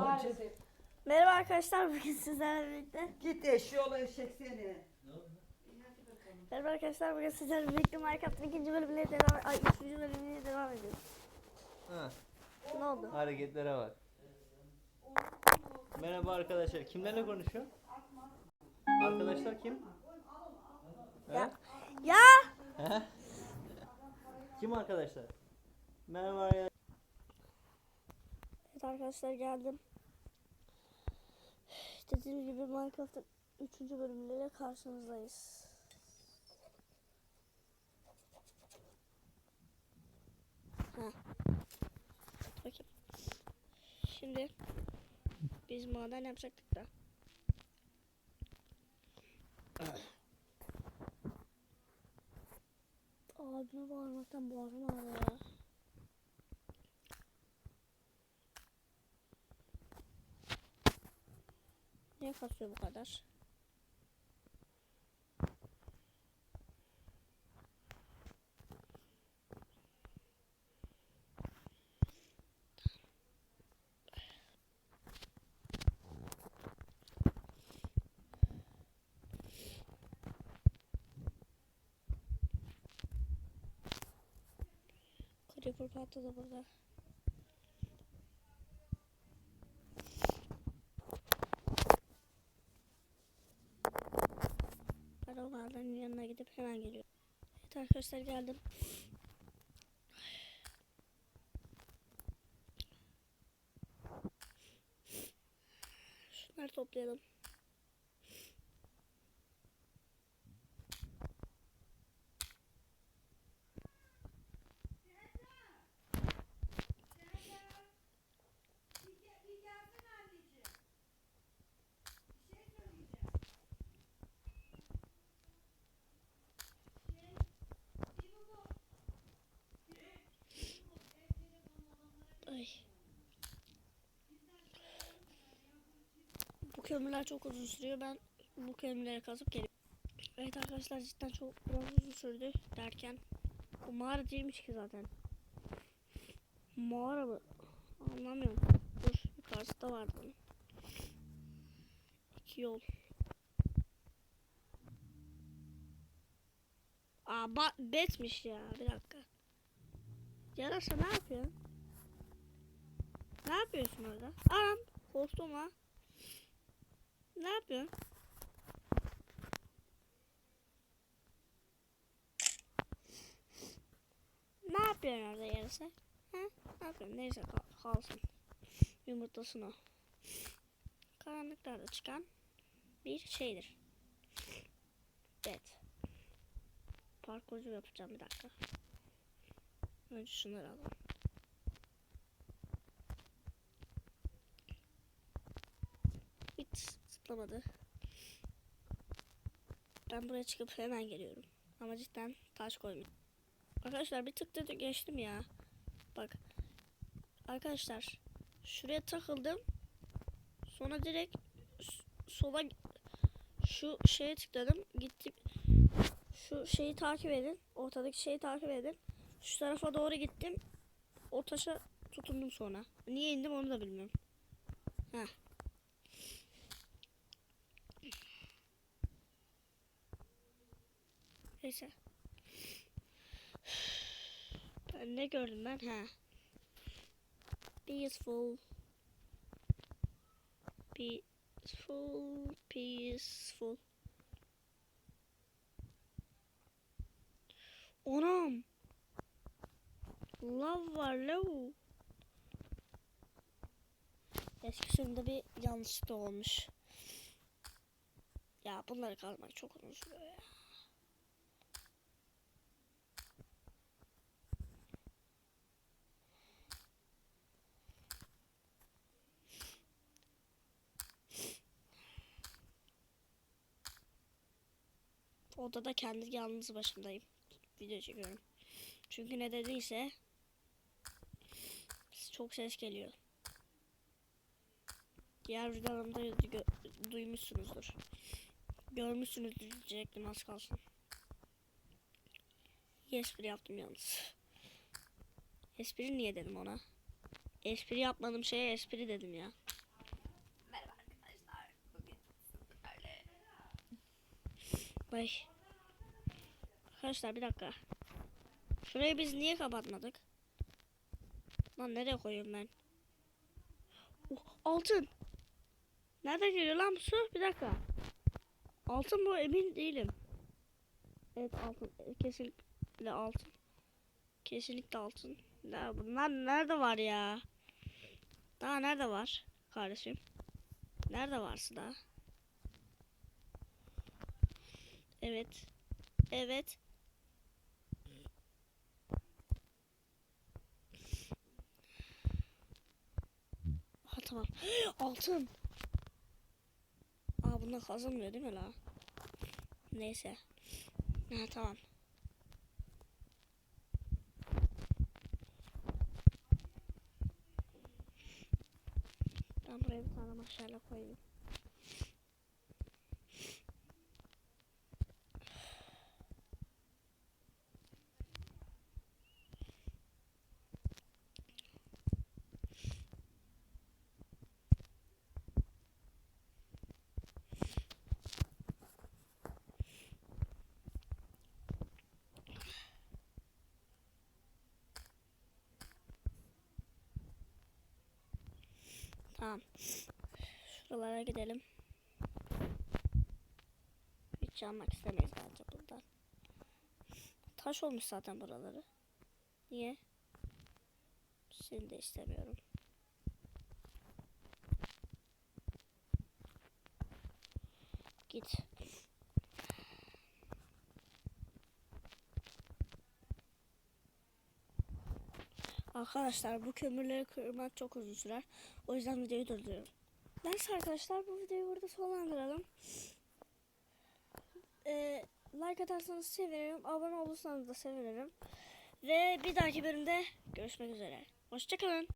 Maalesef. Merhaba arkadaşlar bugün sizlerle birlikte. Git eşyolu eşek seni. Merhaba arkadaşlar bugün sizlerle birlikte Minecraft'ın ikinci bölümüne devam, ay üçüncü bölümüne devam ediyoruz. Ha, Ne oldu? hareketlere bak. Merhaba arkadaşlar. Kimlerle konuşuyor? Arkadaşlar kim? Ya. Ya! He? kim arkadaşlar? Merhaba ya. Arkadaşlar geldim. Dediğim gibi Minecraft'ın üçüncü bölümüyle karşınızdayız. Bakayım. Şimdi biz maden yapacaktık da. Abime bağırmaktan boğazım ağrıyor Niye kasıyor bu kadar? Creeper patladı burada. Arabaların yanına gidip hemen geliyorum. Evet arkadaşlar geldim. Şunları toplayalım. Ay. Bu kömürler çok uzun sürüyor. Ben bu kömürleri kazıp geliyorum. Evet arkadaşlar cidden çok biraz uzun sürdü derken bu mağara değilmiş ki zaten. Mağara mı? Anlamıyorum. Dur yukarısı vardı bunun. İki yol. Aa ba betmiş ya bir dakika. Yarasa ne yapıyorsun? Ne yapıyorsun orada? Anam korktum ha. Ne yapıyorsun? Ne yapıyorsun orada yarısı? Ha? Ne yapıyorsun? Neyse kal kalsın. Yumurtlasın o. Karanlıklarda çıkan bir şeydir. Evet. Parkurcu yapacağım bir dakika. Önce şunları alalım. Hiç zıplamadı. Ben buraya çıkıp hemen geliyorum. Ama cidden taş koymuyor. Arkadaşlar bir tık da geçtim ya. Bak. Arkadaşlar. Şuraya takıldım. Sonra direkt sola şu şeye tıkladım. Gittim. Şu şeyi takip edin. Ortadaki şeyi takip edin. Şu tarafa doğru gittim. O taşa tutundum sonra. Niye indim onu da bilmiyorum. Heh. Neyse. Ben ne gördüm ben? Ha. Peaceful. Peaceful. Peaceful. Onam. Lav var lav. Eskişehir'de bir yanlışlık olmuş. Ya bunları kazmak çok uzun sürüyor ya. Odada kendi yalnız başımdayım. Video çekiyorum. Çünkü ne dediyse çok ses geliyor. Diğer videolarımda duymuşsunuzdur. Görmüşsünüzdür diyecektim az kalsın. Espri yaptım yalnız. Espri niye dedim ona? Espri yapmadığım şeye espri dedim ya. Ay. Arkadaşlar bir dakika. Şurayı biz niye kapatmadık? Lan nereye koyuyorum ben? Oh, altın. Nereden geliyor lan bu su? Bir dakika. Altın bu emin değilim. Evet altın. e, Kesinlikle altın. Kesinlikle altın. Ya bunlar nerede var ya? Daha nerede var kardeşim? Nerede varsın daha? Evet. Evet. Aha tamam. Altın. Aa bundan kazanmıyor değil mi la? Neyse. Ha tamam. Ben buraya bir tane maşayla koyayım. Tamam. Şuralara gidelim. Hiç almak istemeyiz bence buradan. Taş olmuş zaten buraları. Niye? Seni de istemiyorum. Git. Arkadaşlar bu kömürleri kırmak çok uzun sürer. O yüzden videoyu durduruyorum. Neyse arkadaşlar bu videoyu burada sonlandıralım. Ee, like atarsanız sevinirim. Abone olursanız da sevinirim. Ve bir dahaki bölümde görüşmek üzere. Hoşçakalın.